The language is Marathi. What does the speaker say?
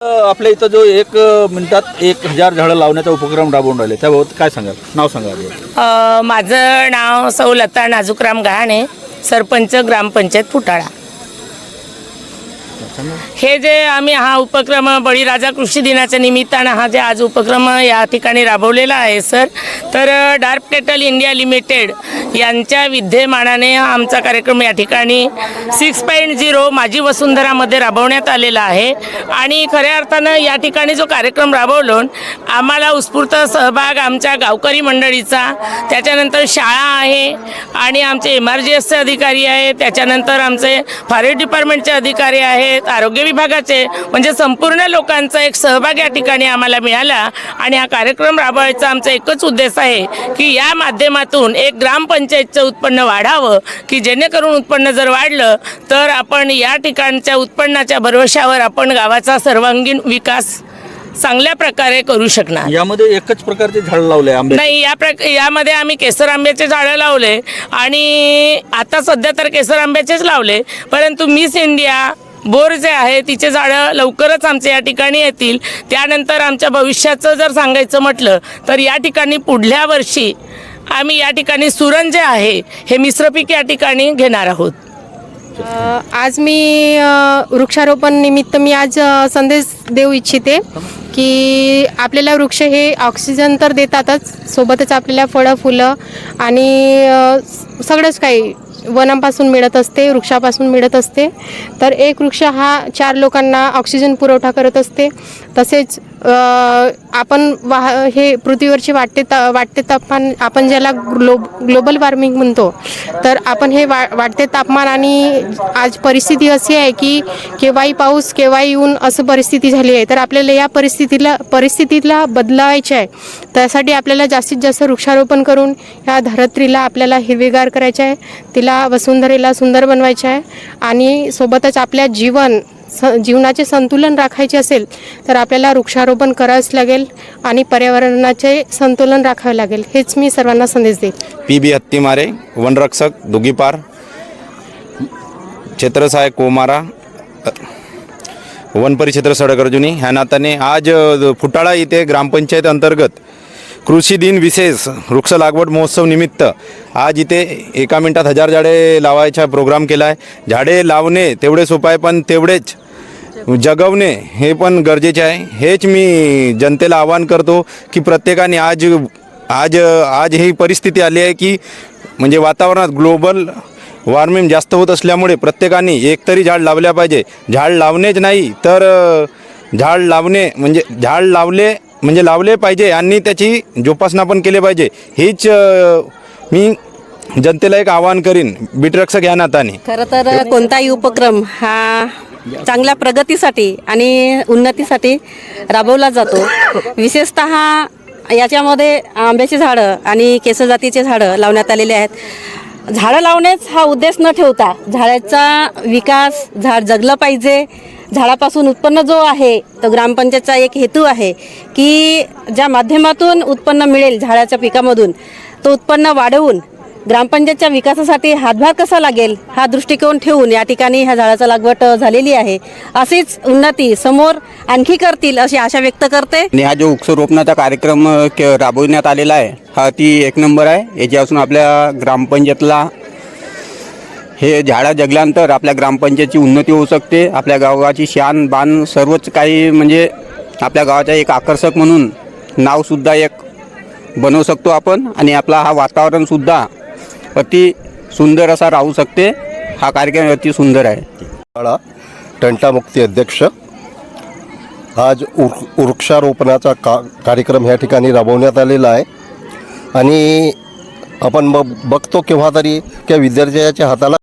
आपल्या इथं जो एक मिनिटात एक हजार झाडं लावण्याचा उपक्रम राबवून राहिले. त्याबाबत काय सांगाल? नाव सांगा आधी. माझं नाव सौ लता नाजूकराम गहाणे सरपंच ग्रामपंचायत फुटाळा. हे जे आम्ही हा उपक्रम बळीराजा कृषी दिनाच्या निमित्तानं हा जे आज उपक्रम या ठिकाणी राबवलेला आहे सर. तर डार्क केटल इंडिया लिमिटेड यांच्या विद्यमानाने हा आमचा कार्यक्रम या ठिकाणी सिक्स पॉईंट झिरो माझी वसुंधरामध्ये राबवण्यात आलेला आहे. आणि खऱ्या अर्थानं या ठिकाणी जो कार्यक्रम राबवलो आम्हाला उत्स्फूर्त सहभाग आमच्या गावकरी मंडळीचा त्याच्यानंतर शाळा आहे आणि आमचे एम आर जी एसचे अधिकारी आहे त्याच्यानंतर आमचे फॉरेस्ट डिपार्टमेंटचे अधिकारी आहेत आरोग्य विभागाचे म्हणजे संपूर्ण लोकांचा एक सहभाग या ठिकाणी आम्हाला मिळाला आणि हा कार्यक्रम राबवायचा आमचा एकच उद्देश आहे की या माध्यमातून एक ग्रामपंचायतचं उत्पन्न वाढावं की जेणेकरून उत्पन्न जर वाढलं तर आपण या ठिकाणच्या उत्पन्नाच्या भरवशावर आपण गावाचा सर्वांगीण विकास चांगल्या प्रकारे करू शकणार. यामध्ये एकच प्रकारचे झाड लावले नाही या प्रक यामध्ये आम्ही केसर आंब्याचे झाडं लावले आणि आता सध्या तर केसर आंब्याचेच लावले. परंतु मिस इंडिया बोर जे आहे तिचे झाडं लवकरच आमच्या या ठिकाणी येतील. त्यानंतर आमच्या भविष्याचं जर सांगायचं म्हटलं तर या ठिकाणी पुढल्या वर्षी आम्ही या ठिकाणी सुरण जे आहे हे मिश्रपीक या ठिकाणी घेणार आहोत. आज मी वृक्षारोपण निमित्त मी आज संदेश देऊ इच्छिते की आपल्याला वृक्ष हे ऑक्सिजन तर देतातच सोबतच आपल्याला फळं फुलं आणि सगळंच काही वनांपासून मिळत असते वृक्षापासून मिळत असते. तर एक वृक्ष हा चार लोकांना ऑक्सिजन पुरवठा करत असते. तसेच आपण वाह हे पृथ्वीवरचे वाढते ता वाढते तापमान आपण ज्याला ग्लो ग्लोबल वॉर्मिंग म्हणतो तर आपण हे वा वाढते तापमान आणि आज परिस्थिती अशी आहे की केव्हाही पाऊस केव्हाही ऊन असं परिस्थिती झाली आहे. तर आपल्याला या परिस्थितीला परिस्थितीला बदलावायचे आहे. त्यासाठी आपल्याला जास्तीत जास्त वृक्षारोपण करून या धरत्रीला आपल्याला हिरवेगार करायचे आहे. तिला वसुंधरेला सुंदर बनवायचे आहे. आणि सोबतच आपल्या जीवन स जीवनाचे संतुलन राखायचे असेल तर आपल्याला वृक्षारोपण करावंच लागेल आणि पर्यावरणाचे संतुलन राखावे लागेल. हेच मी सर्वांना संदेश देईल पी. बी. हत्तीमारे वनरक्षक दुगीपार क्षेत्रसहायक कोमारा वन परिक्षेत्र सडक अर्जुनी ह्या नात्याने आज फुटाळा येथे ग्रामपंचायत अंतर्गत कृषी दिन विशेष वृक्ष लागवड महोत्सव निमित्त. आज इथे एका मिनटात हजार झाडे लावायचा प्रोग्राम केला आहे झाडे लावणे तेवढे सोपं आहे पण तेवढेच जगवणे हे पण गरजेचे आहे. हेच मी जनतेला आवाहन करतो की प्रत्येकाने आज आज आज ही परिस्थिती आली आहे की म्हणजे वातावरणात ग्लोबल वॉर्मिंग जास्त होत असल्यामुळे प्रत्येकाने एकतरी झाड लावल्या पाहिजे. झाड लावणेच नाही तर झाड लावणे म्हणजे झाड लावले म्हणजे लावले पाहिजे आणि त्याची जोपासना पण केली पाहिजे. हीच मी जनतेला एक आवाहन करीन बीटरक्षक या नाताने. खरं तर कोणताही उपक्रम हा चांगल्या प्रगतीसाठी आणि उन्नतीसाठी राबवला जातो. विशेषत याच्यामध्ये आंब्याची झाडं आणि केसर जातीचे झाडं लावण्यात आलेले आहेत. झाडं लावणेच हा उद्देश न ठेवता झाडाचा विकास झाड जगलं पाहिजे. झाडापासून उत्पन्न जो आहे तो ग्रामपंचायतचा एक हेतू आहे की ज्या माध्यमातून उत्पन्न मिळेल झाडाच्या पिकामधून तो उत्पन्न वाढवून ग्रामपंचायतच्या विकासासाठी हातभार कसा लागेल हा दृष्टिकोन ठेवून या ठिकाणी ह्या झाडाचा लागवड झालेली आहे. अशीच उन्नती समोर आणखी करतील अशी आशा व्यक्त करते. आणि हा जो वृक्षरोपणाचा कार्यक्रम के- राबविण्यात आलेला आहे हा ती एक नंबर आहे. याच्यापासून आपल्या ग्रामपंचायतला हे झाडं जगल्यानंतर आपल्या ग्रामपंचायतची उन्नती होऊ शकते. आपल्या गावाची शान बाण सर्वच काही म्हणजे आपल्या गावाचा एक आकर्षक म्हणून नावसुद्धा एक बनवू शकतो आपण. आणि आपला हा वातावरणसुद्धा अति सुंदर असा राहू शकते. हा कार्यक्रम अति सुंदर आहे. टंटामुक्ती अध्यक्ष. आज वृक्षारोपणाचा का कार्यक्रम ह्या ठिकाणी राबवण्यात आलेला आहे. आणि आपण मग बघतो केव्हा तरी त्या विद्यार्थ्याच्या हाताला